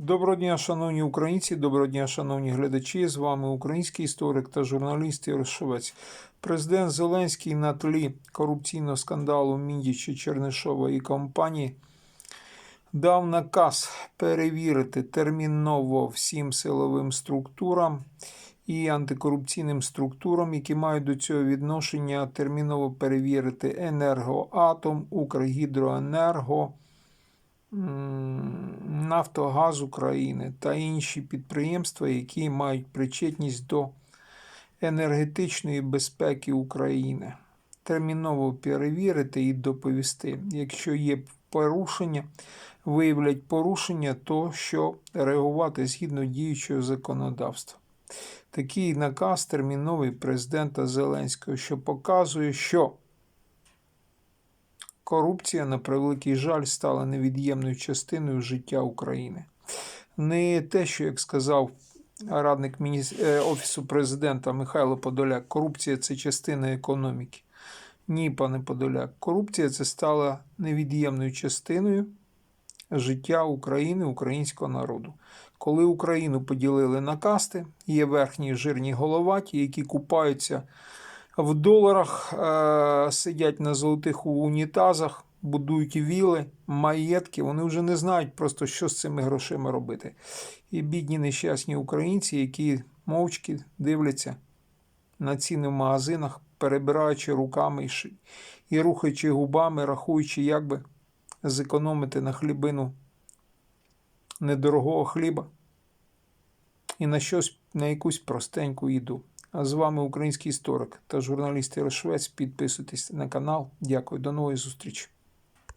Доброго дня, шановні українці, доброго дня, шановні глядачі. З вами український історик та журналіст Ігор Президент Зеленський на тлі корупційного скандалу Міндіча Чернишова і компанії дав наказ перевірити терміново всім силовим структурам і антикорупційним структурам, які мають до цього відношення, терміново перевірити енергоатом, Укргідроенерго. Нафтогаз України та інші підприємства, які мають причетність до енергетичної безпеки України. Терміново перевірити і доповісти. Якщо є порушення, виявлять порушення, то що реагувати згідно діючого законодавства. Такий наказ терміновий президента Зеленського, що показує, що Корупція, на превеликий жаль, стала невід'ємною частиною життя України. Не те, що, як сказав радник е, Офісу президента Михайло Подоляк, корупція це частина економіки. Ні, пане Подоляк, корупція це стала невід'ємною частиною життя України, українського народу. Коли Україну поділили на касти, є верхні жирні головаті, які купаються в доларах, е, сидять на золотих унітазах, будують віли, маєтки. Вони вже не знають просто, що з цими грошима робити. І бідні нещасні українці, які мовчки дивляться на ціни в магазинах, перебираючи руками і, рухаючи губами, рахуючи, як би зекономити на хлібину недорогого хліба і на щось на якусь простеньку їду. А з вами український історик та журналіст Ігор Швець. Підписуйтесь на канал. Дякую, до нової зустрічі.